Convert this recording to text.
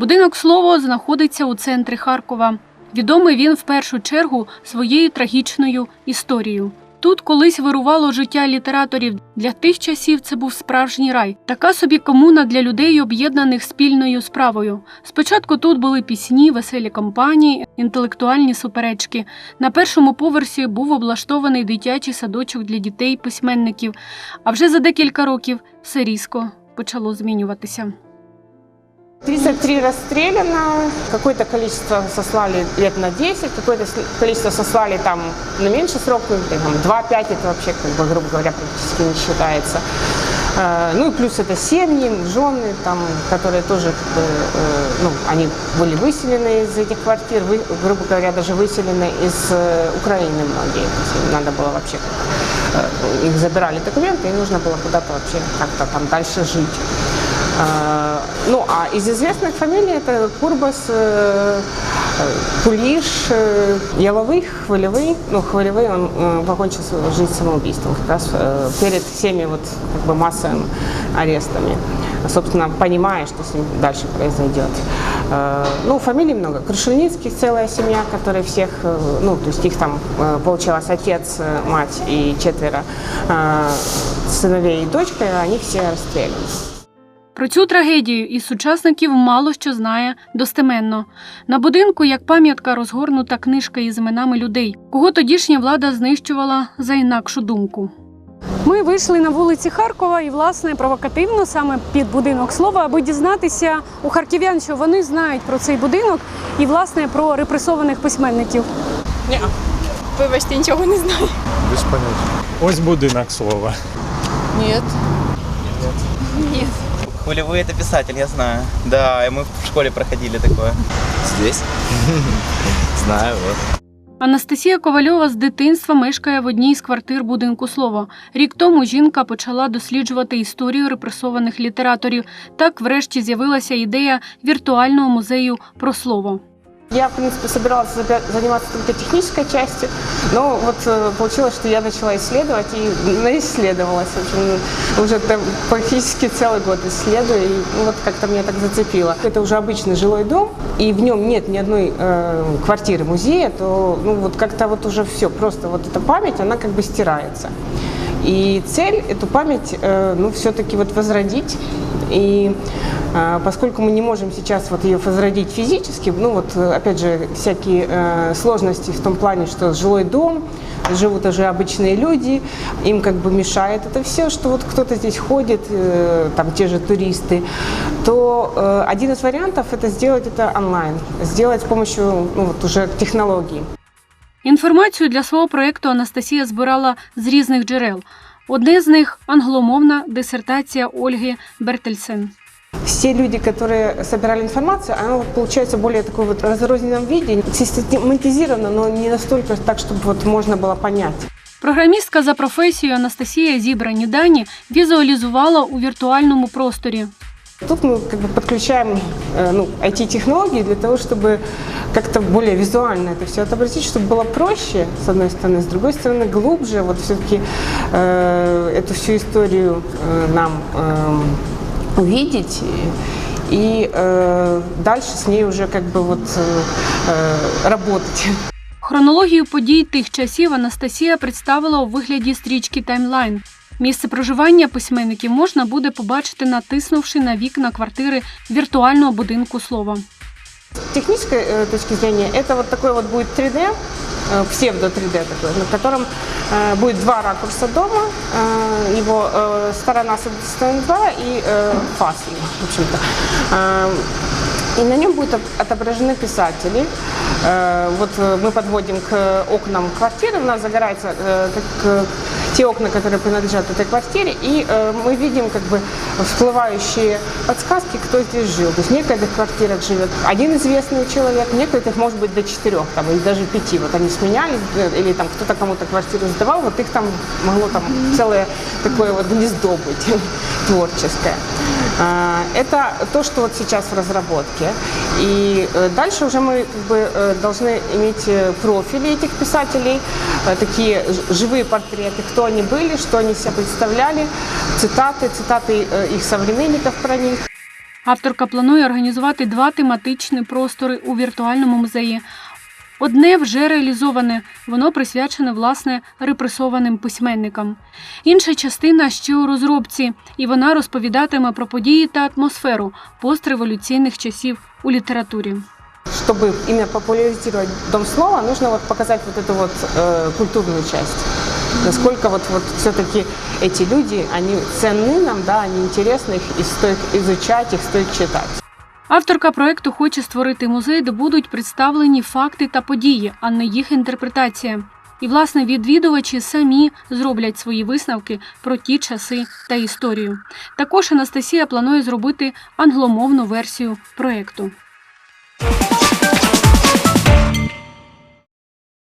Будинок слово знаходиться у центрі Харкова. Відомий він в першу чергу своєю трагічною історією. Тут колись вирувало життя літераторів. Для тих часів це був справжній рай, така собі комуна для людей, об'єднаних спільною справою. Спочатку тут були пісні, веселі компанії, інтелектуальні суперечки. На першому поверсі був облаштований дитячий садочок для дітей-письменників. А вже за декілька років все різко почало змінюватися. 33 расстреляно, какое-то количество сослали лет на 10, какое-то количество сослали там на меньше срок, ну, там 2-5, это вообще, как бы, грубо говоря, практически не считается. Э, Ну и плюс это семьи, жены, там, которые тоже, как бы, э, ну, они были выселены из этих квартир, вы- грубо говоря, даже выселены из э, Украины многие. Надо было вообще, э, их забирали документы, и нужно было куда-то вообще как-то там дальше жить. А, Ну, а из известных фамилий это Курбас, э, Кулиш, э, Яловый, Хвалевый. Ну, Хвалевый, он э, покончил жизнь самоубийством как раз перед всеми вот как бы массовыми арестами. Собственно, понимая, что с ним дальше произойдет. Ну, фамилий много. Крушельницких целая семья, которая всех, ну, то есть их там получилось отец, мать и четверо сыновей и дочка, они все расстреляны. Про цю трагедію із сучасників мало що знає достеменно. На будинку, як пам'ятка, розгорнута книжка із іменами людей, кого тодішня влада знищувала за інакшу думку. Ми вийшли на вулиці Харкова і, власне, провокативно саме під будинок слова, аби дізнатися у харків'ян, що вони знають про цей будинок і, власне, про репресованих письменників. Вибачте, нічого не знаю. Без поняття. Ось будинок слова. Ні. Ні. Хвалевой это писатель, я знаю. Да, и мы в школе проходили такое. Здесь? Знаю, вот. Анастасія Ковальова з дитинства мешкає в одній з квартир будинку слово. Рік тому жінка почала досліджувати історію репресованих літераторів. Так, врешті, з'явилася ідея віртуального музею про слово. Я, в принципе, собиралась забя- заниматься только технической частью, но вот э, получилось, что я начала исследовать и наисследовалась. В общем, уже там практически целый год исследую, и ну, вот как-то меня так зацепило. Это уже обычный жилой дом, и в нем нет ни одной э, квартиры музея, то ну, вот как-то вот уже все, просто вот эта память, она как бы стирается. И цель эту память, э, ну, все-таки вот возродить. И э, поскольку мы не можем сейчас вот ее возродить физически, ну вот э, опять же всякие э, сложности в том плане, что жилой дом, живут уже обычные люди, им как бы мешает это все, что вот кто-то здесь ходит, э, там те же туристы, то э, один из вариантов это сделать это онлайн, сделать с помощью ну, вот уже технологий. Інформацію для свого проєкту Анастасія збирала з різних джерел. Одне з них англомовна дисертація Ольги Бертельсен. Все люди, которые собирали информацию, она вот получается более такой вот разрозненном виде, систематизировано, но не настолько так, чтобы вот можно было понять. Програмістка за професією Анастасія зібрані дані візуалізувала у віртуальному просторі. Тут мы как бы подключаем э, ну, IT-технологии для того, чтобы как-то более визуально это все отобразить, чтобы было проще, с одной стороны, с другой стороны, глубже вот все-таки э, эту всю историю э, нам э, увидеть и, и э, дальше с ней уже как бы вот э, э, работать. Хронологію подій тих часів Анастасія представила у вигляді стрічки таймлайн. Місце проживання письменників можна буде побачити, натиснувши на вікна квартири віртуального будинку слова. С технической э, точки зрения это вот такой вот будет 3D, э, псевдо-3D такой, на котором э, будет два ракурса дома, э, его э, сторона с этой стороны 2 и э, фас его, в общем-то. Э, и на нем будут от- отображены писатели. Э, Вот э, мы подводим к окнам квартиры, у нас загораются э, как, э, те окна, которые принадлежат этой квартире, и э, мы видим как бы всплывающие подсказки, кто здесь жил. То есть в некоторых квартирах живет один известный человек, в некоторых может быть до четырех там, или даже пяти. Вот они сменялись, э, или там кто-то кому-то квартиру сдавал, вот их там могло там целое такое вот гнездо быть творческое. А, Это то, что вот сейчас в разработке. И э, дальше уже мы как бы э, должны иметь э, профили этих писателей, э, такие ж- живые портреты, кто они были, что они себя представляли, цитаты, цитаты э, их современников про них. Авторка планує організувати два тематичні простори у віртуальному музеї. Одне вже реалізоване, воно присвячене власне репресованим письменникам. Інша частина ще у розробці, і вона розповідатиме про події та атмосферу постреволюційних часів у літературі. Чтобы именно популяризировать Дом слова, нужно вот показать вот эту вот э, культурную часть. Насколько вот, вот все-таки эти люди, они ценны нам, да, они интересны, их и стоит изучать, их стоит читать. Авторка проекту хоче створити музей, де будуть представлені факти та події, а не їх інтерпретація. І, власне, відвідувачі самі зроблять свої висновки про ті часи та історію. Також Анастасія планує зробити англомовну версію проекту.